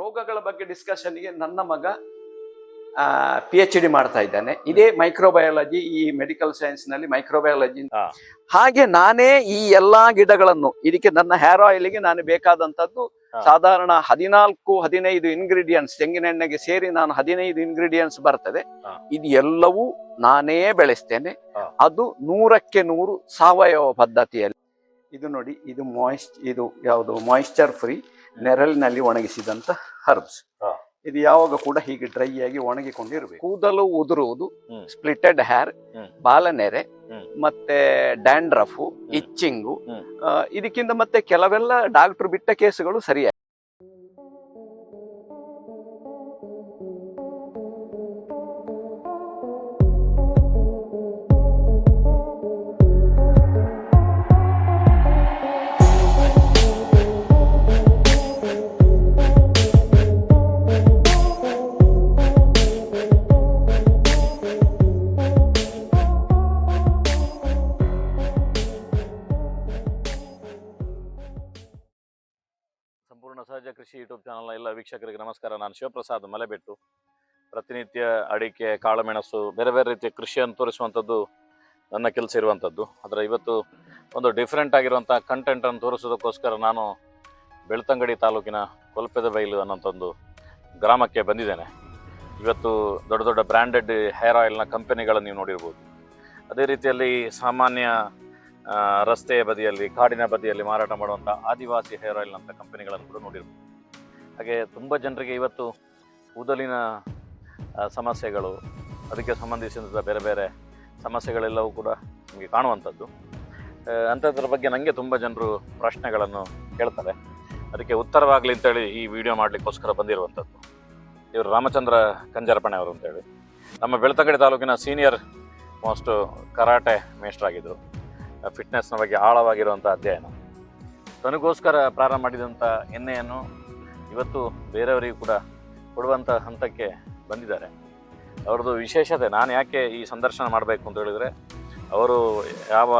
ರೋಗಗಳ ಬಗ್ಗೆ ಡಿಸ್ಕಷನ್ಗೆ ನನ್ನ ಮಗ ಪಿ ಎಚ್ ಡಿ ಮಾಡ್ತಾ ಇದ್ದಾನೆ. ಇದೇ ಮೈಕ್ರೋಬಯಾಲಜಿ ಈ ಮೆಡಿಕಲ್ ಸೈನ್ಸ್ನಲ್ಲಿ ಮೈಕ್ರೋಬಯಾಲಜಿ ಹಾಗೆ ನಾನೇ ಈ ಎಲ್ಲಾ ಗಿಡಗಳನ್ನು ಇದಕ್ಕೆ ನನ್ನ ಹೇರ್ ಆಯಿಲ್ಗೆ ನಾನು ಬೇಕಾದಂತದ್ದು. ಸಾಧಾರಣ ಹದಿನಾಲ್ಕು ಹದಿನೈದು ಇಂಗ್ರೀಡಿಯೆಂಟ್ಸ್ ತೆಂಗಿನೆಣ್ಣೆಗೆ ಸೇರಿ ನಾನು ಹದಿನೈದು ಇಂಗ್ರೀಡಿಯೆಂಟ್ಸ್ ಬರ್ತದೆ. ಇದು ಎಲ್ಲವೂ ನಾನೇ ಬೆಳೆಸ್ತೇನೆ. ಅದು ನೂರಕ್ಕೆ ನೂರು ಸಾವಯವ ಪದ್ಧತಿಯಲ್ಲಿ. ಇದು ನೋಡಿ ಇದು ಮಾಯಿಸ್ಟ್ ಇದು ಯಾವುದು ಮಾಯಿಶ್ಚರ್ ಫ್ರೀ ನೆರಳಿನಲ್ಲಿ ಒಣಗಿಸಿದಂತ ಹರ್ಬ್ಸ್. ಇದು ಯಾವಾಗ ಕೂಡ ಹೀಗೆ ಡ್ರೈ ಆಗಿ ಒಣಗಿಕೊಂಡಿರ್ಬೇಕು. ಕೂದಲು ಉದುರುವುದು ಸ್ಪ್ಲಿಟೆಡ್ ಹೇರ್ ಹ್ಮ್. ಬಾಲನೆರೆ ಮತ್ತೆ ಡ್ಯಾಂಡ್ರಫು ಇಚ್ಚಿಂಗು ಇದಕ್ಕಿಂತ ಮತ್ತೆ ಕೆಲವೆಲ್ಲ ಡಾಕ್ಟರ್ ಬಿಟ್ಟ ಕೇಸುಗಳು ಸರಿಯಾಗಿ ಚಾನಲ್ನ ಎಲ್ಲ ವೀಕ್ಷಕರಿಗೆ ನಮಸ್ಕಾರ. ನಾನು ಶಿವಪ್ರಸಾದ್ ಮಲೆಬೆಟ್ಟು. ಪ್ರತಿನಿತ್ಯ ಅಡಿಕೆ, ಕಾಳುಮೆಣಸು, ಬೇರೆ ಬೇರೆ ರೀತಿಯ ಕೃಷಿಯನ್ನು ತೋರಿಸುವಂಥದ್ದು ನನ್ನ ಕೆಲಸ ಇರುವಂಥದ್ದು. ಆದರೆ ಇವತ್ತು ಒಂದು ಡಿಫ್ರೆಂಟ್ ಆಗಿರುವಂಥ ಕಂಟೆಂಟನ್ನು ತೋರಿಸೋದಕ್ಕೋಸ್ಕರ ನಾನು ಬೆಳ್ತಂಗಡಿ ತಾಲೂಕಿನ ಕೊಲ್ಪೆದ ಬೈಲು ಅನ್ನೋಂಥ ಒಂದು ಗ್ರಾಮಕ್ಕೆ ಬಂದಿದ್ದೇನೆ. ಇವತ್ತು ದೊಡ್ಡ ದೊಡ್ಡ ಬ್ರ್ಯಾಂಡೆಡ್ ಹೇರ್ ಆಯಿಲ್ನ ಕಂಪನಿಗಳನ್ನು ನೀವು ನೋಡಿರ್ಬೋದು. ಅದೇ ರೀತಿಯಲ್ಲಿ ಸಾಮಾನ್ಯ ರಸ್ತೆಯ ಬದಿಯಲ್ಲಿ, ಕಾಡಿನ ಬದಿಯಲ್ಲಿ ಮಾರಾಟ ಮಾಡುವಂಥ ಆದಿವಾಸಿ ಹೇರ್ ಆಯಿಲ್ ಅಂತ ಕಂಪನಿಗಳನ್ನು ಕೂಡ ನೋಡಿರ್ಬೋದು. ಹಾಗೆ ತುಂಬ ಜನರಿಗೆ ಇವತ್ತು ಕೂದಲಿನ ಸಮಸ್ಯೆಗಳು, ಅದಕ್ಕೆ ಸಂಬಂಧಿಸಿದ ಬೇರೆ ಬೇರೆ ಸಮಸ್ಯೆಗಳೆಲ್ಲವೂ ಕೂಡ ನಿಮಗೆ ಕಾಣುವಂಥದ್ದು. ಅಂಥದ್ರ ಬಗ್ಗೆ ನನಗೆ ತುಂಬ ಜನರು ಪ್ರಶ್ನೆಗಳನ್ನು ಕೇಳ್ತಾರೆ. ಅದಕ್ಕೆ ಉತ್ತರವಾಗಲಿ ಅಂತೇಳಿ ಈ ವಿಡಿಯೋ ಮಾಡಲಿಕ್ಕೋಸ್ಕರ ಬಂದಿರುವಂಥದ್ದು. ಇವರು ರಾಮಚಂದ್ರ ಕಂಜರಪಣೆ ಅವರು ಅಂತೇಳಿ. ನಮ್ಮ ಬೆಳ್ತಂಗಡಿ ತಾಲೂಕಿನ ಸೀನಿಯರ್ ಮೋಸ್ಟ್ ಕರಾಟೆ ಮೇಸ್ಟರ್ ಆಗಿದ್ದರು ಫಿಟ್ನೆಸ್ನ ಬಗ್ಗೆ ಆಳವಾಗಿರುವಂಥ ಅಧ್ಯಯನ. ತನಗೋಸ್ಕರ ಪ್ರಾರಂಭ ಮಾಡಿದಂಥ ಎಣ್ಣೆಯನ್ನು ಇವತ್ತು ಬೇರೆಯವರಿಗೂ ಕೂಡ ಕೊಡುವಂಥ ಹಂತಕ್ಕೆ ಬಂದಿದ್ದಾರೆ. ಅವ್ರದ್ದು ವಿಶೇಷತೆ ನಾನು ಯಾಕೆ ಈ ಸಂದರ್ಶನ ಮಾಡಬೇಕು ಅಂತ ಹೇಳಿದರೆ, ಅವರು ಯಾವ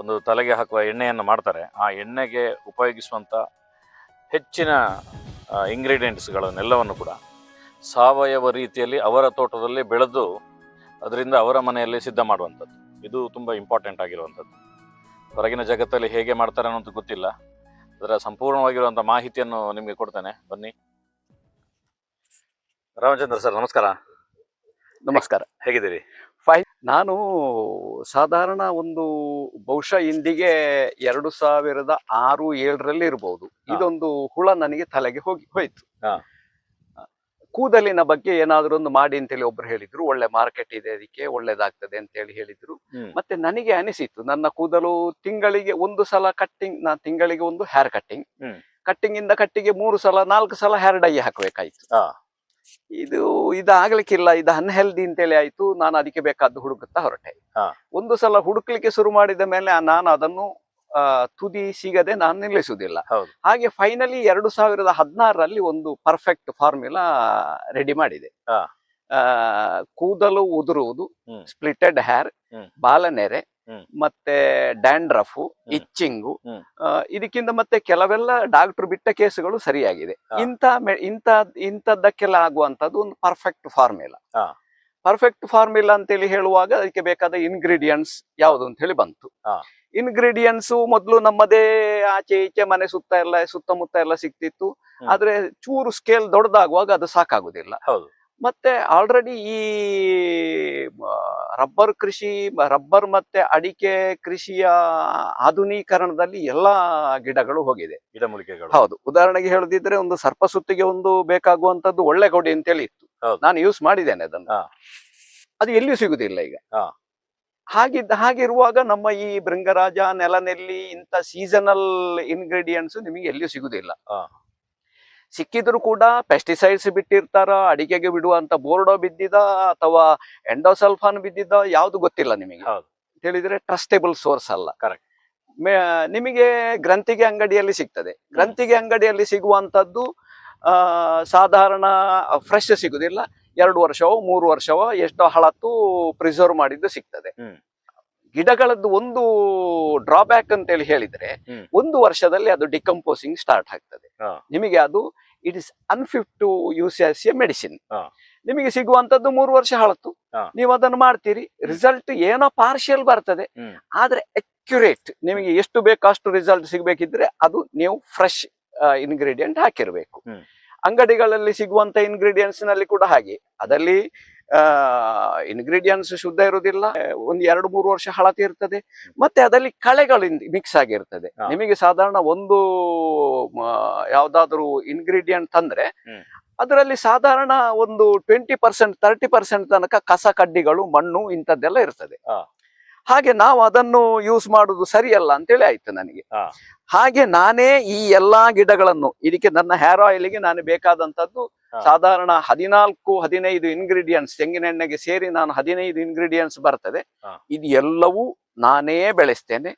ಒಂದು ತಲೆಗೆ ಹಾಕುವ ಎಣ್ಣೆಯನ್ನು ಮಾಡ್ತಾರೆ, ಆ ಎಣ್ಣೆಗೆ ಉಪಯೋಗಿಸುವಂಥ ಹೆಚ್ಚಿನ ಇಂಗ್ರೀಡಿಯೆಂಟ್ಸ್ಗಳನ್ನೆಲ್ಲವನ್ನು ಕೂಡ ಸಾವಯವ ರೀತಿಯಲ್ಲಿ ಅವರ ತೋಟದಲ್ಲಿ ಬೆಳೆದು ಅದರಿಂದ ಅವರ ಮನೆಯಲ್ಲಿ ಸಿದ್ಧ ಮಾಡುವಂಥದ್ದು. ಇದು ತುಂಬ ಇಂಪಾರ್ಟೆಂಟ್ ಆಗಿರುವಂಥದ್ದು. ಹೊರಗಿನ ಜಗತ್ತಲ್ಲಿ ಹೇಗೆ ಮಾಡ್ತಾರೆ ಅನ್ನೋದು ಗೊತ್ತಿಲ್ಲ. ಅದರ ಸಂಪೂರ್ಣವಾಗಿರುವಂಥ ಮಾಹಿತಿಯನ್ನು ನಿಮಗೆ ಕೊಡ್ತೇನೆ. ಬನ್ನಿ. ರಾಮಚಂದ್ರ ಸರ್ ನಮಸ್ಕಾರ. ನಮಸ್ಕಾರ. ಹೇಗಿದ್ದೀರಿ? ನಾನು ಸಾಧಾರಣ ಒಂದು ಬಹುಶಃ ಇಂದಿಗೆ ಎರಡು ಸಾವಿರದ ಆರು ಏಳರಲ್ಲಿ ಇರಬಹುದು ಇದೊಂದು ಹುಳ ನನಗೆ ತಲೆಗೆ ಹೋಗಿ ಹೋಯ್ತು. ಹಾ. ಕೂದಲಿನ ಬಗ್ಗೆ ಏನಾದ್ರೂ ಒಂದು ಮಾಡಿ ಅಂತೇಳಿ ಒಬ್ರು ಹೇಳಿದ್ರು ಒಳ್ಳೆ ಮಾರ್ಕೆಟ್ ಇದೆ ಅದಕ್ಕೆ ಒಳ್ಳೇದಾಗ್ತದೆ ಅಂತೇಳಿ ಹೇಳಿದ್ರು. ಮತ್ತೆ ನನಗೆ ಅನಿಸಿತು ನನ್ನ ಕೂದಲು ತಿಂಗಳಿಗೆ ಒಂದು ಸಲ ಕಟ್ಟಿಂಗ್ ನಾ ತಿಂಗಳಿಗೆ ಒಂದು ಹೇರ್ ಕಟ್ಟಿಂಗ್. ಕಟ್ಟಿಂಗ್ ಇಂದ ಕಟ್ಟಿಗೆ ಮೂರು ಸಲ ನಾಲ್ಕು ಸಲ ಹೇರ್ ಡೈ ಹಾಕ್ಬೇಕಾಯ್ತು. ಇದು ಇದಾಗ್ಲಿಕ್ಕಿಲ್ಲ ಇದು ಅನ್ಹೆಲ್ದಿ ಅಂತೇಳಿ ಆಯ್ತು ನಾನು ಅದಕ್ಕೆ ಬೇಕಾದ್ದು ಹುಡುಕುತ್ತಾ ಹೊರಟೆ. ಒಂದು ಸಲ ಹುಡುಕ್ಲಿಕ್ಕೆ ಶುರು ಮಾಡಿದ ಮೇಲೆ ನಾನು ಅದನ್ನು ತುದಿ ಸಿಗದೆ ನಾನು ನಿಲ್ಲಿಸುವುದಿಲ್ಲ. ಹಾಗೆ ಫೈನಲಿ ಎರಡು ಸಾವಿರದ ಹದಿನಾರರಲ್ಲಿ ಒಂದು ಪರ್ಫೆಕ್ಟ್ ಫಾರ್ಮುಲಾ ರೆಡಿ ಮಾಡಿದೆ. ಕೂದಲು ಉದುರುವುದು ಸ್ಪ್ಲಿಟೆಡ್ ಹೇರ್. ಬಾಲನೆರೆ ಮತ್ತೆ ಡ್ಯಾಂಡ್ರಫು. ಇಚ್ಚಿಂಗು ಇದಕ್ಕಿಂತ ಮತ್ತೆ ಕೆಲವೆಲ್ಲ ಡಾಕ್ಟರ್ ಬಿಟ್ಟ ಕೇಸುಗಳು ಸರಿಯಾಗಿದೆ. ಇಂತ ಇಂಥ ಇಂಥ ಇಂಥದ್ದಕ್ಕೆಲ್ಲ ಆಗುವಂತದ್ದು ಒಂದು ಪರ್ಫೆಕ್ಟ್ ಫಾರ್ಮುಲಾ ಪರ್ಫೆಕ್ಟ್ ಫಾರ್ಮುಲಾ ಅಂತೇಳಿ ಹೇಳುವಾಗ ಅದಕ್ಕೆ ಬೇಕಾದ ಇನ್ಗ್ರೀಡಿಯಂಟ್ಸ್ ಯಾವುದು ಅಂತ ಹೇಳಿ ಬಂತು. ಹಾ. ಇಂಗ್ರೀಡಿಯೆಂಟ್ಸ್ ಮೊದಲು ನಮ್ಮದೇ ಆಚೆ ಈಚೆ ಮನೆ ಸುತ್ತ ಎಲ್ಲ ಸುತ್ತಮುತ್ತ ಎಲ್ಲ ಸಿಕ್ತಿತ್ತು ಹ್ಮ್. ಆದ್ರೆ ಚೂರು ಸ್ಕೇಲ್ ದೊಡ್ಡದಾಗುವಾಗ ಅದು ಸಾಕಾಗುದಿಲ್ಲ. ಹೌದು. ಮತ್ತೆ ಆಲ್ರೆಡಿ ಈ ರಬ್ಬರ್ ಕೃಷಿ ರಬ್ಬರ್ ಮತ್ತೆ ಅಡಿಕೆ ಕೃಷಿಯ ಆಧುನೀಕರಣದಲ್ಲಿ ಎಲ್ಲಾ ಗಿಡಗಳು ಹೋಗಿದೆ. ಗಿಡಮೂಲಿಕೆಗಳು. ಹೌದು. ಉದಾಹರಣೆಗೆ ಹೇಳದಿದ್ರೆ ಒಂದು ಸರ್ಪ ಸುತ್ತಿಗೆ ಒಂದು ಬೇಕಾಗುವಂತದ್ದು ಒಳ್ಳೆ ಕೊಡಿ ಅಂತೇಳಿ ಇತ್ತು. ನಾನು ಯೂಸ್ ಮಾಡಿದ್ದೇನೆ ಅದನ್ನು. ಅದು ಎಲ್ಲಿಯೂ ಸಿಗುದಿಲ್ಲ ಈಗ. ಹಾಗಿದ್ದ ಹಾಗಿರುವಾಗ ನಮ್ಮ ಈ ಭೃಂಗರಾಜ ನೆಲನೆಲ್ಲಿ ಇಂಥ ಸೀಸನಲ್ ಇಂಗ್ರೀಡಿಯೆಂಟ್ಸ್ ನಿಮಗೆ ಎಲ್ಲಿಯೂ ಸಿಗುದಿಲ್ಲ. ಸಿಕ್ಕಿದ್ರು ಕೂಡ ಪೆಸ್ಟಿಸೈಡ್ಸ್ ಬಿಟ್ಟಿರ್ತಾರ ಅಡಿಕೆಗೆ ಬಿಡುವಂತ ಬೋರ್ಡೋ ಬಿದ್ದಿದ ಅಥವಾ ಎಂಡೋಸಲ್ಫಾನ್ ಬಿದ್ದಿದ್ದ ಯಾವ್ದು ಗೊತ್ತಿಲ್ಲ ನಿಮಗೆ. ಹೇಳಿದ್ರೆ ಟ್ರಸ್ಟೇಬಲ್ ಸೋರ್ಸ್ ಅಲ್ಲ. ಕರೆಕ್ಟ್ ನಿಮಗೆ ಗ್ರಂಥಿಗೆ ಅಂಗಡಿಯಲ್ಲಿ ಸಿಗ್ತದೆ. ಗ್ರಂಥಿಗೆ ಅಂಗಡಿಯಲ್ಲಿ ಸಿಗುವಂತದ್ದು ಸಾಧಾರಣ ಫ್ರೆಶ್ ಸಿಗುದಿಲ್ಲ. ಎರಡು ವರ್ಷವೋ ಮೂರು ವರ್ಷವೋ ಎಷ್ಟೋ ಹಳತ್ತು ಪ್ರಿಸರ್ವ್ ಮಾಡಿದ್ದು ಸಿಗ್ತದೆ. ಗಿಡಗಳದ್ದು ಒಂದು ಡ್ರಾಬ್ಯಾಕ್ ಅಂತೇಳಿ ಹೇಳಿದ್ರೆ ಒಂದು ವರ್ಷದಲ್ಲಿ ಅದು ಡಿಕಂಪೋಸಿಂಗ್ ಸ್ಟಾರ್ಟ್ ಆಗ್ತದೆ ನಿಮಗೆ ಅದು it is unfit to use as a medicine. ನಿಮಗೆ ಸಿಗುವಂತದ್ದು ಮೂರು ವರ್ಷ ಹಳತ್ತು. ನೀವು ಅದನ್ನು ಮಾಡ್ತೀರಿ ರಿಸಲ್ಟ್ ಏನೋ ಪಾರ್ಷಿಯಲ್ ಬರ್ತದೆ. ಆದ್ರೆ ಅಕ್ಯುರೇಟ್ ನಿಮಗೆ ಎಷ್ಟು ಬೇಕು ಅಷ್ಟು ರಿಸಲ್ಟ್ ಸಿಗಬೇಕಿದ್ರೆ ಅದು ನೀವು ಫ್ರೆಶ್ ಇನ್ಗ್ರೀಡಿಯಂಟ್ ಹಾಕಿರ್ಬೇಕು. ಅಂಗಡಿಗಳಲ್ಲಿ ಸಿಗುವಂತ ಇಂಗ್ರೀಡಿಯೆಂಟ್ಸ್ನಲ್ಲಿ ಕೂಡ ಹಾಗೆ. ಅದರಲ್ಲಿ ಇನ್ಗ್ರೀಡಿಯೆಂಟ್ಸ್ ಶುದ್ಧ ಇರುವುದಿಲ್ಲ. ಒಂದು ಎರಡು ಮೂರು ವರ್ಷ ಹಳತಿ ಇರ್ತದೆ. ಮತ್ತೆ ಅದರಲ್ಲಿ ಕಳೆಗಳು ಮಿಕ್ಸ್ ಆಗಿರ್ತದೆ. ನಿಮಗೆ ಸಾಧಾರಣ ಒಂದು ಯಾವ್ದಾದ್ರು ಇನ್ಗ್ರೀಡಿಯೆಂಟ್ ತಂದ್ರೆ. ಅದರಲ್ಲಿ ಸಾಧಾರಣ ಒಂದು ಟ್ವೆಂಟಿ ಪರ್ಸೆಂಟ್ ತರ್ಟಿ ಪರ್ಸೆಂಟ್ ತನಕ ಕಸ ಕಡ್ಡಿಗಳು ಮಣ್ಣು ಇಂಥದ್ದೆಲ್ಲ ಇರ್ತದೆ. ಹಾಗೆ ನಾವು ಅದನ್ನು ಯೂಸ್ ಮಾಡುದು ಸರಿಯಲ್ಲ ಅಂತೇಳಿ ಆಯ್ತು ನನಗೆ. ಹಾಗೆ ನಾನೇ ಈ ಎಲ್ಲಾ ಗಿಡಗಳನ್ನು ಇದಕ್ಕೆ ನನ್ನ ಹೇರ್ ಆಯಿಲ್ಗೆ ನಾನು ಬೇಕಾದಂತದ್ದು. ಸಾಧಾರಣ ಹದಿನಾಲ್ಕು ಹದಿನೈದು ಇಂಗ್ರೀಡಿಯೆಂಟ್ಸ್ ತೆಂಗಿನೆಣ್ಣೆಗೆ ಸೇರಿ ನಾನು ಹದಿನೈದು ಇಂಗ್ರೀಡಿಯೆಂಟ್ಸ್ ಬರ್ತದೆ. ಇದು ಎಲ್ಲವೂ ನಾನೇ ಬೆಳೆಸ್ತೇನೆ.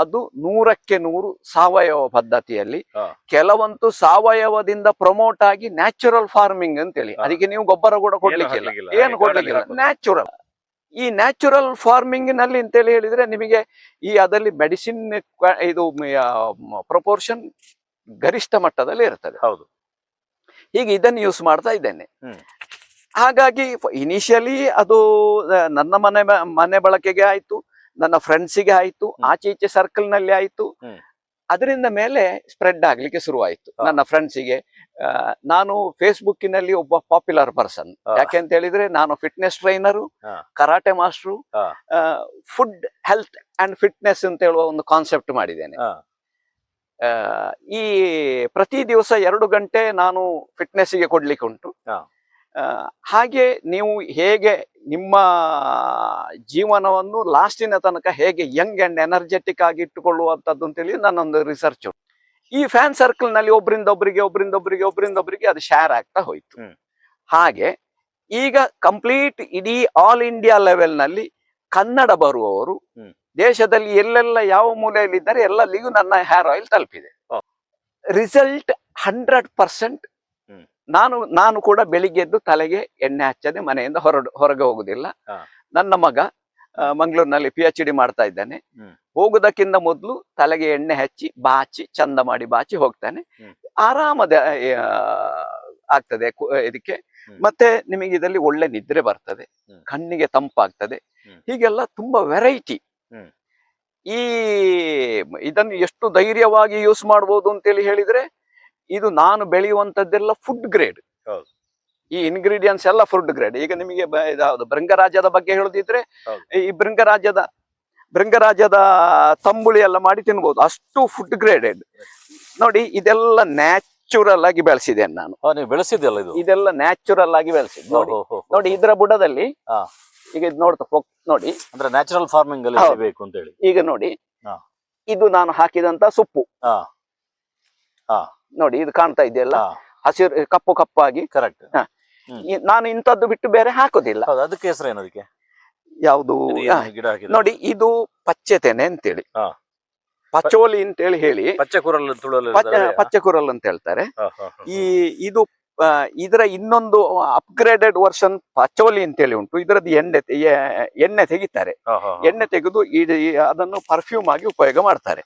ಅದು ನೂರಕ್ಕೆ ನೂರು ಸಾವಯವ ಪದ್ಧತಿಯಲ್ಲಿ. ಕೆಲವಂತೂ ಸಾವಯವದಿಂದ ಪ್ರಮೋಟ್ ಆಗಿ ನ್ಯಾಚುರಲ್ ಫಾರ್ಮಿಂಗ್ ಅಂತೇಳಿ. ಅದಕ್ಕೆ ನೀವು ಗೊಬ್ಬರ ಕೂಡ ಕೊಡ್ಲಿಕ್ಕೆ ಏನು ಕೊಡ್ಲಿಕ್ಕಿಲ್ಲ. ನ್ಯಾಚುರಲ್ ಈ ನ್ಯಾಚುರಲ್ ಫಾರ್ಮಿಂಗ್ನಲ್ಲಿ ಅಂತೇಳಿ ಹೇಳಿದ್ರೆ ನಿಮಗೆ ಈ ಅದರಲ್ಲಿ ಮೆಡಿಸಿನ್ ಇದು ಪ್ರಪೋರ್ಷನ್ ಗರಿಷ್ಠ ಮಟ್ಟದಲ್ಲಿ ಇರ್ತದೆ. ಹೌದು. ಈಗ ಇದನ್ನು ಯೂಸ್ ಮಾಡ್ತಾ ಇದ್ದೇನೆ. ಹಾಗಾಗಿ ಇನಿಷಿಯಲಿ ಅದು ನನ್ನ ಮನೆ ಮನೆ ಬಳಕೆಗೆ ಆಯ್ತು ನನ್ನ ಫ್ರೆಂಡ್ಸಿಗೆ ಆಯ್ತು. ಆಚೆ ಈಚೆ ಸರ್ಕಲ್ನಲ್ಲಿ ಆಯ್ತು. ಅದರಿಂದ ಮೇಲೆ ಸ್ಪ್ರೆಡ್ ಆಗ್ಲಿಕ್ಕೆ ಶುರುವಾಯಿತು. ನನ್ನ ಫ್ರೆಂಡ್ಸಿಗೆ ನಾನು ಫೇಸ್ಬುಕ್ಕಿನಲ್ಲಿ ಒಬ್ಬ ಪಾಪ್ಯುಲರ್ ಪರ್ಸನ್. ಯಾಕೆ ಅಂತ ಹೇಳಿದ್ರೆ ನಾನು fitness trainer karate master. Food health and fitness ಅಂತ ಹೇಳುವ ಒಂದು ಕಾನ್ಸೆಪ್ಟ್ ಮಾಡಿದ್ದೇನೆ. ಈ ಪ್ರತಿ ದಿವಸ ಎರಡು ಗಂಟೆ ನಾನು ಫಿಟ್ನೆಸ್ಗೆ ಕೊಡ್ಲಿಕ್ಕೆ ಉಂಟು. ಹಾಗೆ ನೀವು ಹೇಗೆ ನಿಮ್ಮ ಜೀವನವನ್ನು ಲಾಸ್ಟಿನ ತನಕ ಹೇಗೆ ಯಂಗ್ ಅಂಡ್ ಎನರ್ಜೆಟಿಕ್ ಆಗಿ ಇಟ್ಟುಕೊಳ್ಳುವಂಥದ್ದು ಅಂತೇಳಿ ನನ್ನೊಂದು ರಿಸರ್ಚ್ ಉಂಟು. ಈ ಫ್ಯಾನ್ ಸರ್ಕಲ್ನಲ್ಲಿ ಒಬ್ಬರಿಂದ ಒಬ್ಬರಿಗೆ ಒಬ್ಬರಿಂದ ಒಬ್ಬರಿಗೆ ಒಬ್ಬರಿಂದ ಒಬ್ಬರಿಗೆ ಅದು ಶೇರ್ ಆಗ್ತಾ ಹೋಯ್ತು. ಹಾಗೆ ಈಗ ಕಂಪ್ಲೀಟ್ ಇಡೀ ಆಲ್ ಇಂಡಿಯಾ ಲೆವೆಲ್ನಲ್ಲಿ ಕನ್ನಡ ಬರುವವರು ದೇಶದಲ್ಲಿ ಎಲ್ಲೆಲ್ಲ ಯಾವ ಮೂಲೆಯಲ್ಲಿ ಇದ್ದಾರೆ ಎಲ್ಲಲ್ಲಿಗೂ ನನ್ನ ಹೇರ್ ಆಯಿಲ್ ತಲುಪಿದೆ. Result hundred percent. ನಾನು ನಾನು ಕೂಡ ಬೆಳಿಗ್ಗೆ ಎದ್ದು ತಲೆಗೆ ಎಣ್ಣೆ ಹಚ್ಚದೆ ಮನೆಯಿಂದ ಹೊರಡು ಹೊರಗೆ ಹೋಗುದಿಲ್ಲ. ನನ್ನ ಮಗ ಮಂಗಳೂರಿನಲ್ಲಿ ಪಿ ಎಚ್ ಡಿ ಮಾಡ್ತಾ ಇದ್ದಾನೆ. ಹೋಗುದಕ್ಕಿಂತ ಮೊದಲು ತಲೆಗೆ ಎಣ್ಣೆ ಹಚ್ಚಿ ಬಾಚಿ ಚಂದ ಮಾಡಿ ಬಾಚಿ ಹೋಗ್ತಾನೆ. ಆರಾಮದ ಆಗ್ತದೆ ಇದಕ್ಕೆ. ಮತ್ತೆ ನಿಮಗೆ ಇದರಲ್ಲಿ ಒಳ್ಳೆ ನಿದ್ರೆ ಬರ್ತದೆ. ಕಣ್ಣಿಗೆ ತಂಪಾಗ್ತದೆ. ಹೀಗೆಲ್ಲ ತುಂಬಾ ವೆರೈಟಿ ಈ ಇದನ್ನು ಎಷ್ಟು ಧೈರ್ಯವಾಗಿ ಯೂಸ್ ಮಾಡ್ಬೋದು ಅಂತೇಳಿ ಹೇಳಿದ್ರೆ ಇದು ನಾನು ಬೆಳೆಯುವಂತದ್ದೆಲ್ಲ ಫುಡ್ ಗ್ರೇಡ್. ಈ ಇಂಗ್ರೀಡಿಯೆಂಟ್ಸ್ ಎಲ್ಲ ಫುಡ್ ಗ್ರೇಡ್ ಈಗ ನಿಮಗೆ ಇದಾವುದು ಭೃಂಗರಾಜ್ಯದ ಬಗ್ಗೆ ಹೇಳುದಿದ್ರೆ ಈ ಭೃಂಗರಾಜ್ಯದ ಭೃಂಗರಾಜ್ಯದ ತಂಬುಳಿ ಎಲ್ಲ ಮಾಡಿ ತಿನ್ಬಹುದು ಅಷ್ಟು ಫುಡ್ ಗ್ರೇಡೆಡ್ ನೋಡಿ ಇದೆಲ್ಲ ನ್ಯಾಚುರಲ್ ಆಗಿ ಬೆಳೆಸಿದ್ದೇನೆ ನಾನು. ಬೆಳೆಸಿದ್ದೆಲ್ಲ ಇದು? ಇದೆಲ್ಲ ನ್ಯಾಚುರಲ್ ಆಗಿ ಬೆಳೆಸಿದ್ ನೋಡಿ. ನೋಡಿ ಇದರ ಬುಡದಲ್ಲಿ. ಈಗ ಇದು ನೋಡ್ತಾ ನೋಡಿ. ಅಂದ್ರೆ ನ್ಯಾಚುರಲ್ ಫಾರ್ಮಿಂಗ್ ಅಲ್ಲಿ ಬೇಕು ಅಂತ ಹೇಳಿ ಈಗ ನೋಡಿ ಇದು ನಾನು ಹಾಕಿದಂತ ಸೊಪ್ಪು. ನೋಡಿ ಇದು ಕಾಣ್ತಾ ಇದೆಯಲ್ಲ? ಹಸಿರು ಕಪ್ಪು ಕಪ್ಪಾಗಿ ಕರೆಕ್ಟ್ ನಾನು ಇಂಥದ್ದು ಬಿಟ್ಟು ಬೇರೆ ಹಾಕೋದಿಲ್ಲ. ಅದಕ್ಕೆ ಹೆಸರು ಏನು ಅದಕ್ಕೆ? ಯಾವುದು? ನೋಡಿ ಇದು ಪಚ್ಚೆತೆನೆ ಅಂತೇಳಿ. ಪಚೋಲಿ ಅಂತೇಳಿ ಹೇಳಿ. ಪಚ್ಚೆ ಕುರಲ್ ಪಚ್ಚೆ ಪಚ್ಚೆ ಪಚ್ಚೆಕುರಲ್ ಅಂತ ಹೇಳ್ತಾರೆ. ಈ ಇದು ಇದರ ಇನ್ನೊಂದು ಅಪ್ಗ್ರೇಡೆಡ್ ವರ್ಷನ್ ಪಚೋಲಿ ಅಂತೇಳಿ ಉಂಟು. ಇದರದ್ದು ಎಣ್ಣೆ ಎಣ್ಣೆ ತೆಗಿತಾರೆ. ಎಣ್ಣೆ ತೆಗೆದು ಅದನ್ನು ಪರ್ಫ್ಯೂಮ್ ಆಗಿ ಉಪಯೋಗ ಮಾಡ್ತಾರೆ.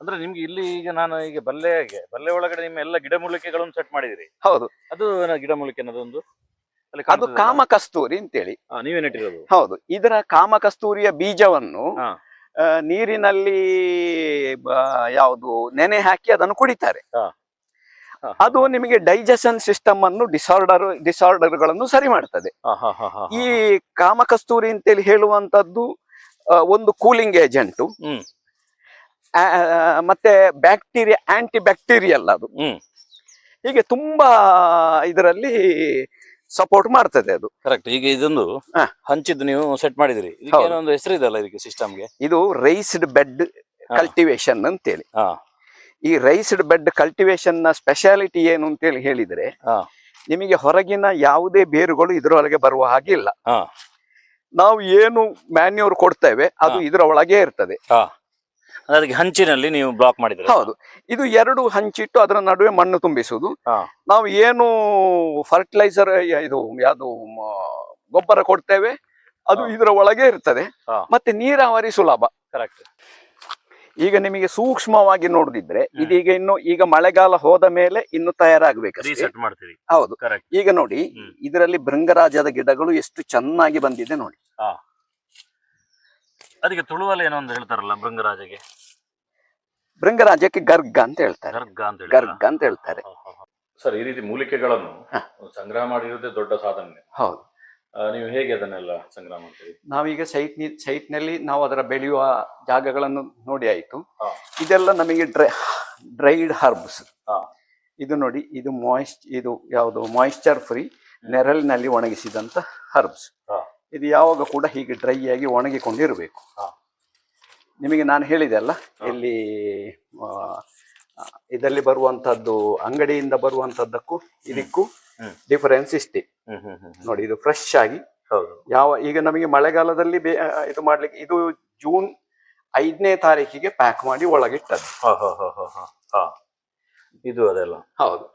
ಅಂದ್ರೆ ನಿಮ್ಗೆ ಇಲ್ಲಿ ಈಗ ನಾನು ಈಗ ಬಲ್ಲೆಗೆ ಬಲ್ಲೆ ಒಳಗಡೆ ನಿಮ್ಮ ಎಲ್ಲ ಗಿಡಮೂಲಿಕೆಗಳನ್ನು ಸೆಟ್ ಮಾಡಿದಿರಿ. ಹೌದು. ಅದು ಗಿಡಮೂಲಿಕೆ ಅನ್ನೋದೊಂದು ಅದು ಕಾಮ ಕಸ್ತೂರಿ ಅಂತೇಳಿ. ನೀವೇ ನೆಟ್ಟಿರೋದು. ಹೌದು. ಇದರ ಕಾಮ ಕಸ್ತೂರಿಯ ಬೀಜವನ್ನು ನೀರಿನಲ್ಲಿ ಯಾವುದು ನೆನೆ ಹಾಕಿ ಅದನ್ನು ಕುಡಿತಾರೆ. ಅದು ನಿಮಗೆ ಡೈಜೆಷನ್ ಸಿಸ್ಟಮ್ ಅನ್ನು ಡಿಸಾರ್ಡರ್ಗಳನ್ನು ಸರಿ ಮಾಡ್ತದೆ. ಈ ಕಾಮಕಸ್ತೂರಿ ಅಂತೇಳಿ ಹೇಳುವಂತದ್ದು ಒಂದು ಕೂಲಿಂಗ್ ಏಜೆಂಟು ಹ್ಮ್. ಮತ್ತೆ ಬ್ಯಾಕ್ಟೀರಿಯಾ ಆಂಟಿ ಬ್ಯಾಕ್ಟೀರಿಯಲ್ ಅದು. ಹ್ಮ್. ಹೀಗೆ ತುಂಬಾ ಇದರಲ್ಲಿ ಸಪೋರ್ಟ್ ಮಾಡ್ತದೆ ಅದು. ಕರೆಕ್ಟ್ ಈಗ ಇದೊಂದು. ಹಂಚಿದ್ದು ನೀವು ಸೆಟ್ ಮಾಡಿದಿರಿ. ಒಂದು ಹೆಸರು ಇದೆಲ್ಲ ಇದಕ್ಕೆ ಸಿಸ್ಟಮ್ಗೆ ಇದು ರೈಸ್ಡ್ ಬೆಡ್. ಕಲ್ಟಿವೇಶನ್ ಅಂತೇಳಿ. ಈ ರೈಸ್ಡ್ ಬೆಡ್ ಕಲ್ಟಿವೇಶನ್ನ ಸ್ಪೆಷಾಲಿಟಿ ಏನು ಅಂತೇಳಿ ಹೇಳಿದ್ರೆ ನಿಮಗೆ ಹೊರಗಿನ ಯಾವುದೇ ಬೇರುಗಳು ಇದರೊಳಗೆ ಬರುವ ಹಾಗಿಲ್ಲ. ನಾವು ಏನು ಮ್ಯಾನ್ಯೂರ್ ಕೊಡ್ತೇವೆ ಅದು. ಇದರ ಒಳಗೆ ಇರ್ತದೆ. ಅದಕ್ಕೆ ಹಂಚಿನಲ್ಲಿ ನೀವು ಬ್ಲಾಕ್ ಮಾಡಿದ್ರೆ ಹೌದು. ಇದು ಎರಡು ಹಂಚಿಟ್ಟು ಅದರ ನಡುವೆ ಮಣ್ಣು ತುಂಬಿಸುವುದು. ನಾವು ಏನು ಫರ್ಟಿಲೈಸರ್ ಇದು ಯಾವುದು ಗೊಬ್ಬರ ಕೊಡ್ತೇವೆ. ಅದು. ಇದರ ಒಳಗೆ ಇರ್ತದೆ. ಮತ್ತೆ ನೀರಾವರಿ ಸುಲಭ. ಕರೆಕ್ಟ್ ಈಗ ನಿಮಗೆ ಸೂಕ್ಷ್ಮವಾಗಿ ನೋಡಿದ್ರೆ ಇದೀಗ ಇನ್ನು ಈಗ ಮಳೆಗಾಲ ಹೋದ ಮೇಲೆ ಇನ್ನು ತಯಾರಾಗಬೇಕು ಹೌದು. ಈಗ ನೋಡಿ ಇದರಲ್ಲಿ ಭೃಂಗರಾಜದ ಗಿಡಗಳು ಎಷ್ಟು ಚೆನ್ನಾಗಿ ಬಂದಿದೆ ನೋಡಿ. ಅದಕ್ಕೆ ತುಳುವಲ್ಲಿ ಏನೋ ಒಂದು ಹೇಳ್ತಾರಲ್ಲ ಭೃಂಗರಾಜಗೆ. ಭೃಂಗರಾಜಕ್ಕೆ ಗರ್ಗ ಅಂತ ಹೇಳ್ತಾರೆ. ಗರ್ಗ ಅಂತ ಹೇಳಿ ಗರ್ಗ ಅಂತ ಹೇಳ್ತಾರೆ. ಸರ್ ಈ ರೀತಿ ಮೂಲಿಕೆಗಳನ್ನು ಸಂಗ್ರಹ ಮಾಡಿರೋದೇ ದೊಡ್ಡ ಸಾಧನೆ. ಹೌದು. ನೀವು ಹೇಗೆ ಅದನ್ನೆಲ್ಲ ಸಂಗ್ರಹ ಮಾಡ್ತೀರಿ? ನಾವೀಗ ಸೈಟ್ ಸೈಟ್ನಲ್ಲಿ ನಾವು ಅದರ ಬೆಳೆಯುವ ಜಾಗಗಳನ್ನು ನೋಡಿ ಆಯ್ತು. ಇದೆಲ್ಲ ನಮಗೆ ಡ್ರೈ ಡ್ರೈಡ್ ಹರ್ಬ್ಸ್. ಇದು ನೋಡಿ ಇದು ಮಾಯಿಸ್ಟ್ ಇದು ಯಾವುದು ಮಾಯಿಶ್ಚರ್ ಫ್ರೀ ನೆರಳಿನಲ್ಲಿ ಒಣಗಿಸಿದಂತ ಹರ್ಬ್ಸ್. ಇದು ಯಾವಾಗ ಕೂಡ ಹೀಗೆ ಡ್ರೈ ಆಗಿ ಒಣಗಿಕೊಂಡಿರಬೇಕು. ನಿಮಗೆ ನಾನು ಹೇಳಿದೆ ಅಲ್ಲ? ಇಲ್ಲಿ ಇದರಲ್ಲಿ ಬರುವಂತದ್ದು ಅಂಗಡಿಯಿಂದ ಬರುವಂತದ್ದಕ್ಕೂ ಇದಕ್ಕೂ ಡಿಫರೆನ್ಸ್ ಇಷ್ಟೇ. ನೋಡಿ ಇದು ಫ್ರೆಶ್ ಆಗಿ ಹೌದು. ಯಾವ ಈಗ ನಮಗೆ ಮಳೆಗಾಲದಲ್ಲಿ ಇದು ಮಾಡ್ಲಿಕ್ಕೆ ಇದು ಜೂನ್ ಐದನೇ ತಾರೀಕಿಗೆ ಪ್ಯಾಕ್ ಮಾಡಿ ಒಳಗಿಟ್ಟದ್ದು. ಇದು ಅದೆಲ್ಲ. ಹೌದು.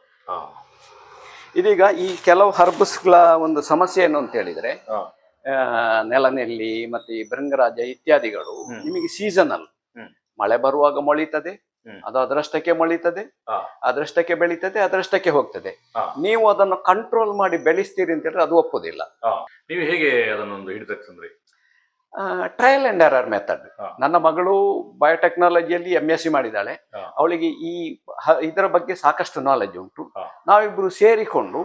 ಇದೀಗ ಈ ಕೆಲವು ಹರ್ಬಸ್ಗಳ ಒಂದು ಸಮಸ್ಯೆ ಏನು ಅಂತ ಹೇಳಿದ್ರೆ ನೆಲನೆಲ್ಲಿ ಮತ್ತೆ ಈ ಭೃಂಗರಾಜ ಇತ್ಯಾದಿಗಳು ನಿಮಗೆ ಸೀಸನಲ್ ಮಳೆ ಬರುವಾಗ ಮೊಳಿತದೆ ಅದು ಅದರಷ್ಟಕ್ಕೆ ಮೊಳಿತದೆ ಅದೃಷ್ಟಕ್ಕೆ ಅದರಷ್ಟಕ್ಕೆ ಬೆಳೀತದೆ ಅದರಷ್ಟಕ್ಕೆ ಹೋಗ್ತದೆ. ನೀವು ಅದನ್ನು ಕಂಟ್ರೋಲ್ ಮಾಡಿ ಬೆಳೆಸ್ತೀರಿ ಅಂತ ಹೇಳಿದ್ರೆ ಅದು ಒಪ್ಪುದಿಲ್ಲ. ನೀವು ಹೇಗೆ ಅದನ್ನೊಂದು ಹಿಡಿದ್ರಿ ಟ್ರಯಲ್ ಅಂಡ್ ಎರರ್ ಮೆಥಡ್ ನನ್ನ ಮಗಳು ಬಯೋಟೆಕ್ನಾಲಜಿಯಲ್ಲಿ ಎಂ ಎಸ್ ಸಿ ಮಾಡಿದ್ದಾಳೆ ಅವಳಿಗೆ ಈ ಇದರ ಬಗ್ಗೆ ಸಾಕಷ್ಟು ನಾಲೆಜ್ ಉಂಟು. ನಾವಿಬ್ರು ಸೇರಿಕೊಂಡು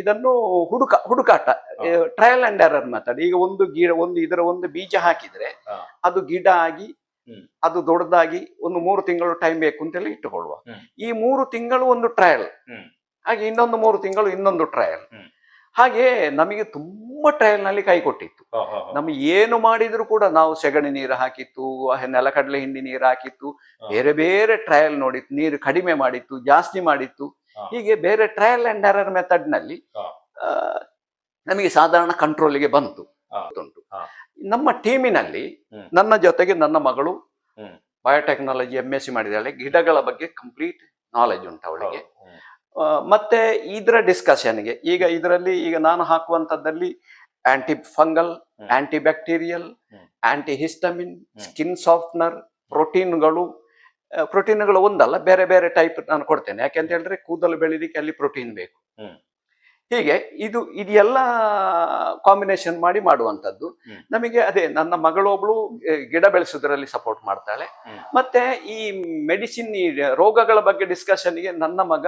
ಇದನ್ನು ಹುಡುಕ ಹುಡುಕಾಟ ಟ್ರಯಲ್ ಅಂಡ್ ಎರರ್ ಮೆಥಡ್ ಈಗ ಒಂದು ಗಿಡ ಒಂದು ಇದರ ಒಂದು ಬೀಜ ಹಾಕಿದ್ರೆ ಅದು ಗಿಡ ಆಗಿ ಅದು ದೊಡ್ಡದಾಗಿ ಒಂದು ಮೂರು ತಿಂಗಳು ಟೈಮ್ ಬೇಕು ಅಂತೇಳಿ ಇಟ್ಟುಕೊಳ್ಳುವ. ಈ ಮೂರು ತಿಂಗಳು ಒಂದು ಟ್ರಯಲ್ ಹಾಗೆ ಇನ್ನೊಂದು ಮೂರು ತಿಂಗಳು ಇನ್ನೊಂದು ಟ್ರಯಲ್ ಹಾಗೆ ನಮಗೆ ತುಂಬಾ ಟ್ರಯಲ್ನಲ್ಲಿ ಕೈ ಕೊಟ್ಟಿತ್ತು. ನಮಗೆ ಏನು ಮಾಡಿದ್ರು ಕೂಡ ನಾವು ಸೆಗಣಿ ನೀರು ಹಾಕಿತ್ತು ನೆಲಕಡಲೆ ಹಿಂಡಿ ನೀರು ಹಾಕಿತ್ತು ಬೇರೆ ಬೇರೆ ಟ್ರಯಲ್ ನೋಡಿತ್ತು ನೀರು ಕಡಿಮೆ ಮಾಡಿತ್ತು ಜಾಸ್ತಿ ಮಾಡಿತ್ತು. ಹೀಗೆ ಬೇರೆ ಟ್ರಯಲ್ ಅಂಡ್ ಎರರ್ ಮೆಥಡ್ನಲ್ಲಿ ನಮಗೆ ಸಾಧಾರಣ ಕಂಟ್ರೋಲಿಗೆ ಬಂತು. ಉಂಟು ನಮ್ಮ ಟೀಮಿನಲ್ಲಿ. ನನ್ನ ಜೊತೆಗೆ ನನ್ನ ಮಗಳು ಬಯೋಟೆಕ್ನಾಲಜಿ ಎಂ ಎಸ್ ಸಿ ಮಾಡಿದ್ದಾಳೆ ಗಿಡಗಳ ಬಗ್ಗೆ ಕಂಪ್ಲೀಟ್ ನಾಲೆಜ್ ಉಂಟು ಅವಳಿಗೆ. ಮತ್ತೆ ಇದರ ಡಿಸ್ಕಷನ್ಗೆ ಈಗ ಇದರಲ್ಲಿ ಈಗ ನಾನು ಹಾಕುವಂತದ್ದಲ್ಲಿ anti fungal anti bacterial. Anti histamine. Skin softener ಪ್ರೋಟೀನ್ಗಳು ಪ್ರೋಟೀನ್ಗಳು ಒಂದಲ್ಲ ಬೇರೆ ಬೇರೆ ಟೈಪ್ ನಾನು ಕೊಡ್ತೇನೆ. ಯಾಕೆಂತ ಹೇಳಿದ್ರೆ ಕೂದಲು ಬೆಳಿಲಿಕ್ಕೆ ಅಲ್ಲಿ ಪ್ರೋಟೀನ್ ಬೇಕು. ಹೀಗೆ ಇದು ಇದೆಲ್ಲ ಕಾಂಬಿನೇಷನ್ ಮಾಡಿ ಮಾಡುವಂತದ್ದು ಹ್ಮ್. ನಮಗೆ ಅದೇ ನನ್ನ ಮಗಳೊಬ್ಳು ಗಿಡ ಬೆಳೆಸೋದ್ರಲ್ಲಿ ಸಪೋರ್ಟ್ ಮಾಡ್ತಾಳೆ. ಮತ್ತೆ ಈ ಮೆಡಿಸಿನ್ ಈ ರೋಗಗಳ ಬಗ್ಗೆ ಡಿಸ್ಕಷನ್ಗೆ ನನ್ನ ಮಗ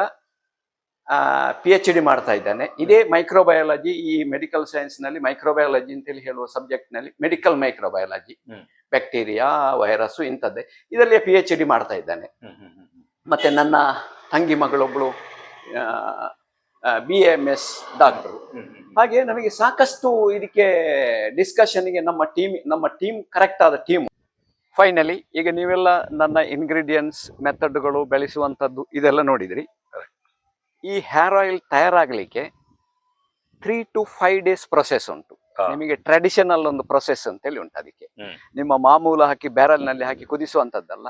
ಪಿ ಎಚ್ ಡಿ ಮಾಡ್ತಾ ಇದ್ದಾನೆ. ಇದೇ ಮೈಕ್ರೋಬಯಾಲಜಿ ಈ ಮೆಡಿಕಲ್ ಸೈನ್ಸ್ನಲ್ಲಿ ಮೈಕ್ರೋಬಯಾಲಜಿ ಅಂತೇಳಿ ಹೇಳುವ ಸಬ್ಜೆಕ್ಟ್ನಲ್ಲಿ ಮೆಡಿಕಲ್ ಮೈಕ್ರೋಬಯಾಲಜಿ ಬ್ಯಾಕ್ಟೀರಿಯಾ ವೈರಸ್ ಇಂಥದ್ದೇ. ಇದರಲ್ಲಿ ಪಿ ಎಚ್ ಡಿ ಮಾಡ್ತಾ ಇದ್ದಾನೆ. ಮತ್ತೆ ನನ್ನ ತಂಗಿ ಮಗಳೊಬ್ಳು ಬಿ ಎಂ ಎಸ್ ಡಾಕ್ಟರು. ಹಾಗೆ ನಮಗೆ ಸಾಕಷ್ಟು ಇದಕ್ಕೆ ಡಿಸ್ಕಷನ್ಗೆ ನಮ್ಮ ಟೀಮ್ ನಮ್ಮ ಟೀಮ್ ಕರೆಕ್ಟ್ ಆದ ಟೀಮ್ ಫೈನಲಿ ಈಗ ನೀವೆಲ್ಲ ನನ್ನ ಇಂಗ್ರೀಡಿಯೆಂಟ್ಸ್ ಮೆಥಡ್ಗಳು ಬೆಳೆಸುವಂಥದ್ದು ಇದೆಲ್ಲ ನೋಡಿದ್ರಿ. ಈ hair oil ತಯಾರಾಗಲಿಕ್ಕೆ three to five days process ಉಂಟು. ನಿಮಗೆ ಟ್ರೆಡಿಷನಲ್ ಒಂದು ಪ್ರೊಸೆಸ್ ಅಂತೇಳಿ ಉಂಟು ಅದಕ್ಕೆ. ನಿಮ್ಮ ಮಾಮೂಲ ಹಾಕಿ ಬ್ಯಾರಲ್ನಲ್ಲಿ ಹಾಕಿ ಕುದಿಸುವಂತದ್ದಲ್ಲ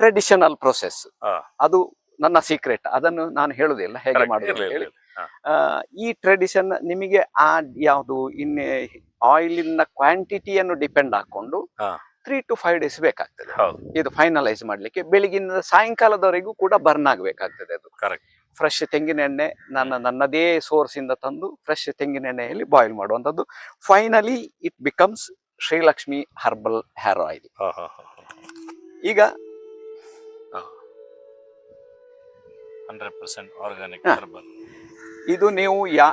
ಟ್ರೆಡಿಷನಲ್ ಪ್ರೊಸೆಸ್ ಅದು ನನ್ನ ಸೀಕ್ರೆಟ್ ಅದನ್ನು ನಾನು ಹೇಳುದಿಲ್ಲ ಹೇಗೆ. ಮಾಡುದು ಹೇಳಿ ಈ ಟ್ರೆಡಿಷನ್ ನಿಮಗೆ ಆ ಯಾವುದು ಇನ್ನು ಆಯಿಲಿನ ಕ್ವಾಂಟಿಟಿಯನ್ನು ಡಿಪೆಂಡ್ ಹಾಕೊಂಡು. ತ್ರೀ ಟು ಫೈವ್ ಡೇಸ್ ಬೇಕಾಗ್ತದೆ. ಇದು ಫೈನಲೈಸ್ ಮಾಡ್ಲಿಕ್ಕೆ. ಬೆಳಿಗಿನ ಸಾಯಂಕಾಲದವರೆಗೂ ಕೂಡ ಬರ್ನ್ ಆಗಬೇಕಾಗ್ತದೆ ಅದು. Correct. ಫ್ರೆಶ್ ತೆಂಗಿನ ಎಣ್ಣೆ ನನ್ನ ನನ್ನದೇ ಸೋರ್ಸ್ ಇಂದ ತಂದು ಫ್ರೆಶ್ ತೆಂಗಿನ ಎಣ್ಣೆಯಲ್ಲಿ ಬಾಯ್ಲ್ ಮಾಡುವಂಥದ್ದು. Finally it becomes Srilakshmi herbal hair oil ಈಗ ಹಂಡ್ರೆಡ್ ಪರ್ಸೆಂಟ್ ಆರ್ಗಾನಿಕ್ ಹಾ. ಹರ್ಬಲ್ ಇದು ನೀವು ಯಾ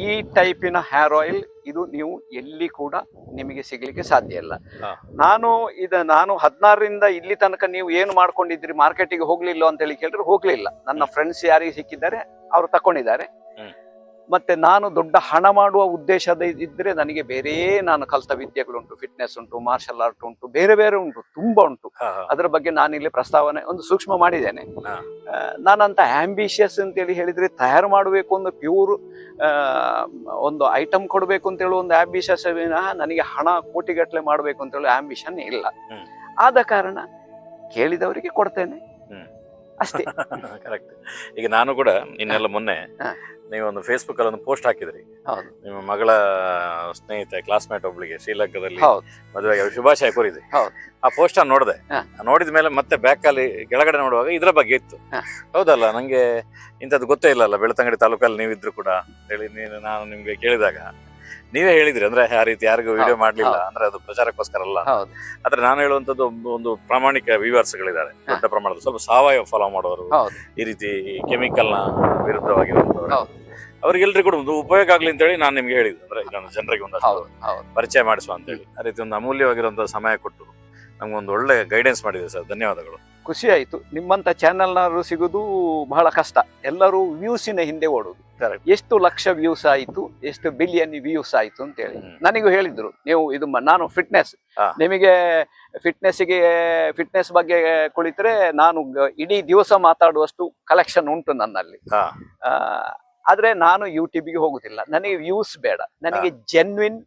ಈ ಟೈಪಿನ ಹೇರ್ ಆಯಿಲ್ ಇದು ನೀವು ಎಲ್ಲಿ ಕೂಡ ನಿಮಗೆ ಸಿಗ್ಲಿಕ್ಕೆ ಸಾಧ್ಯ ಇಲ್ಲ. ನಾನು ಇದ ನಾನು ಹದಿನಾರರಿಂದ ಇಲ್ಲಿ ತನಕ ನೀವು ಏನು ಮಾಡ್ಕೊಂಡಿದ್ರಿ ಮಾರ್ಕೆಟಿಗೆ ಹೋಗ್ಲಿಲ್ಲ ಅಂತ ಹೇಳಿ ಕೇಳಿದ್ರೆ ಹೋಗ್ಲಿಲ್ಲ. ನನ್ನ ಫ್ರೆಂಡ್ಸ್ ಯಾರಿಗೆ ಸಿಕ್ಕಿದ್ದಾರೆ ಅವರು ತಕೊಂಡಿದ್ದಾರೆ. ಮತ್ತೆ ನಾನು ದೊಡ್ಡ ಹಣ ಮಾಡುವ ಉದ್ದೇಶದ ಇದ್ರೆ ನನಗೆ ಬೇರೆ ನಾನು ಕಲಿತ ವಿದ್ಯೆಗಳುಂಟು ಫಿಟ್ನೆಸ್ ಉಂಟು ಮಾರ್ಷಲ್ ಆರ್ಟ್ ಉಂಟು ಬೇರೆ ಬೇರೆ ಉಂಟು ತುಂಬಾ ಉಂಟು. ಅದರ ಬಗ್ಗೆ ನಾನಿಲ್ಲಿ ಪ್ರಸ್ತಾವನೆ ಒಂದು ಸೂಕ್ಷ್ಮ ಮಾಡಿದ್ದೇನೆ. ನಾನಂತ ಆಂಬಿಷಿಯಸ್ ಅಂತೇಳಿ ಹೇಳಿದ್ರೆ ತಯಾರು ಮಾಡಬೇಕು ಒಂದು ಪ್ಯೂರ್ ಒಂದು ಐಟಮ್ ಕೊಡಬೇಕು ಅಂತ ಒಂದು ಒಂದು ಆಂಬಿಷಿಯಸ್ ನನಗೆ ಹಣ ಕೋಟಿಗಟ್ಟಲೆ ಮಾಡಬೇಕು ಅಂತ ಹೇಳುವ ಆಂಬಿಷನ್ ಇಲ್ಲ. ಆದ ಕಾರಣ ಕೇಳಿದವರಿಗೆ ಕೊಡ್ತೇನೆ. ಅಷ್ಟೇ. ಕರೆಕ್ಟ್ ಈಗ ನಾನು ಕೂಡ ಇನ್ನೆಲ್ಲ ಮೊನ್ನೆ. ನೀವು ಒಂದು ಫೇಸ್ಬುಕ್ ಅಲ್ಲಿ ಒಂದು ಪೋಸ್ಟ್ ಹಾಕಿದ್ರಿ ನಿಮ್ಮ ಮಗಳ ಸ್ನೇಹಿತೆ ಕ್ಲಾಸ್ಮೇಟ್ ಒಬ್ಳಿಗೆ ಶ್ರೀಲಂಕಾದಲ್ಲಿ ಮದುವೆ ಶುಭಾಶಯ ಕೋರಿದೆ. ಆ ಪೋಸ್ಟ್ ನೋಡಿದೆ. ಹಾ. ನೋಡಿದ ಮೇಲೆ ಮತ್ತೆ ಬ್ಯಾಕ್ ಅಲ್ಲಿ ಕೆಳಗಡೆ ನೋಡುವಾಗ ಇದ್ರ ಬಗ್ಗೆ ಇತ್ತು. ಹೌದಲ್ಲ ನಂಗೆ ಇಂಥದ್ದು ಗೊತ್ತೇ ಇಲ್ಲಲ್ಲ ಬೆಳ್ತಂಗಡಿ ತಾಲೂಕಲ್ಲಿ ನೀವಿದ್ರು ಕೂಡ ಹೇಳಿ ನೀನು ನಾನು ನಿಮ್ಗೆ ಕೇಳಿದಾಗ. ನೀವೇ ಹೇಳಿದ್ರಿ ಅಂದ್ರೆ ಆ ರೀತಿ ಯಾರಿಗೂ ವಿಡಿಯೋ ಮಾಡ್ಲಿಲ್ಲ ಅಂದ್ರೆ ಅದು ಪ್ರಚಾರಕ್ಕೋಸ್ಕರ ಅಲ್ಲ. ಹೌದು. ಆದ್ರೆ ನಾನು ಹೇಳುವಂತದ್ದು ಒಂದು- ಒಂದು ಪ್ರಾಮಾಣಿಕ ವ್ಯೂವರ್ಸ್ ಗಳಿದ್ದಾರೆ ದೊಡ್ಡ ಪ್ರಮಾಣದ ಸ್ವಲ್ಪ ಸಾವಯವ ಫಾಲೋ ಮಾಡೋರು ಹೌದು. ಈ ರೀತಿ ಕೆಮಿಕಲ್ನ ವಿರುದ್ಧವಾಗಿರುವಂತವ್ರು ಹೌದು. ಅವ್ರಿಗೆಲ್ರಿಗೂ ಕೂಡ ಒಂದು ಉಪಯೋಗ ಆಗ್ಲಿ ಅಂತ ಹೇಳಿ ನಾನು ನಿಮ್ಗೆ ಹೇಳಿದ್ದು ಅಂದ್ರೆ ಇದೊಂದು ಜನರಿಗೆ ಹೌದು ಹೌದು. ಪರಿಚಯ ಮಾಡಿಸುವ ಅಂತ ಹೇಳಿ. ಆ ರೀತಿ ಒಂದು ಅಮೂಲ್ಯವಾಗಿರುವಂತಹ ಸಮಯ ಕೊಟ್ಟು ನಮ್ಗೊಂದು ಒಳ್ಳೆ ಗೈಡೆನ್ಸ್ ಮಾಡಿದೆ ಸರ್. ಧನ್ಯವಾದಗಳು. ಖುಷಿ ಆಯ್ತು. ನಿಮ್ಮಂತ ಚಾನೆಲ್ನವರು ಸಿಗುದು ಬಹಳ ಕಷ್ಟ. ಎಲ್ಲರೂ ವ್ಯೂಸಿನ ಹಿಂದೆ ಓಡುದು. ಎಷ್ಟು ಲಕ್ಷ ವ್ಯೂಸ್ ಆಯ್ತು ಎಷ್ಟು ಬಿಲಿಯನ್ ವ್ಯೂಸ್ ಆಯ್ತು ಅಂತ ಹೇಳಿ ನನಗೂ ಹೇಳಿದ್ರು ನೀವು ಇದು ನಾನು ಫಿಟ್ನೆಸ್. ನಿಮಗೆ ಫಿಟ್ನೆಸ್ಗೆ ಫಿಟ್ನೆಸ್ ಬಗ್ಗೆ ಕುಳಿತರೆ ನಾನು ಇಡೀ ದಿವಸ ಮಾತಾಡುವಷ್ಟು ಕಲೆಕ್ಷನ್ ಉಂಟು ನನ್ನಲ್ಲಿ. ಆದ್ರೆ ನಾನು ಯೂಟ್ಯೂಬ್ಗೆ ಹೋಗುದಿಲ್ಲ. ನನಗೆ ವ್ಯೂಸ್ ಬೇಡ. ನನಗೆ ಜೆನ್ವಿನ್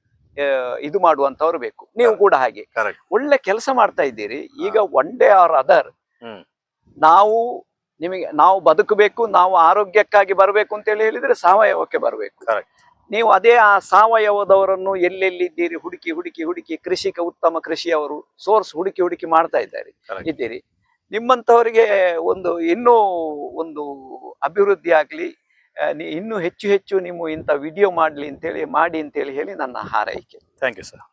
ಇದು ಮಾಡುವಂತವ್ರು ಬೇಕು. ನೀವು ಕೂಡ ಹಾಗೆ. ಒಳ್ಳೆ ಕೆಲಸ ಮಾಡ್ತಾ ಇದ್ದೀರಿ. ಈಗ ಒನ್ ಡೇ ಆರ್ ಅದರ್. ನಾವು ನಿಮಗೆ ನಾವು ಬದುಕಬೇಕು ನಾವು ಆರೋಗ್ಯಕ್ಕಾಗಿ ಬರಬೇಕು ಅಂತ ಹೇಳಿ ಹೇಳಿದ್ರೆ ಸಾವಯವಕ್ಕೆ ಬರಬೇಕು. ನೀವು ಅದೇ ಆ ಸಾವಯವದವರನ್ನು ಎಲ್ಲೆಲ್ಲಿದ್ದೀರಿ? ಹುಡುಕಿ ಹುಡುಕಿ ಹುಡುಕಿ ಕೃಷಿಕ ಉತ್ತಮ ಕೃಷಿಯವರು ಸೋರ್ಸ್ ಹುಡುಕಿ ಹುಡುಕಿ ಮಾಡ್ತಾ ಇದ್ದಾರೆ. ಇದ್ದೀರಿ. ನಿಮ್ಮಂಥವರಿಗೆ ಒಂದು ಇನ್ನೂ ಒಂದು ಅಭಿವೃದ್ಧಿ ಆಗ್ಲಿ ಇನ್ನೂ ಹೆಚ್ಚು ಹೆಚ್ಚು ನಿಮ್ಮ ಇಂಥ ವಿಡಿಯೋ ಮಾಡಲಿ ಅಂತೇಳಿ ಮಾಡಿ ಅಂತೇಳಿ ಹೇಳಿ ನನ್ನ ಹಾರೈಕೆ. Thank you sir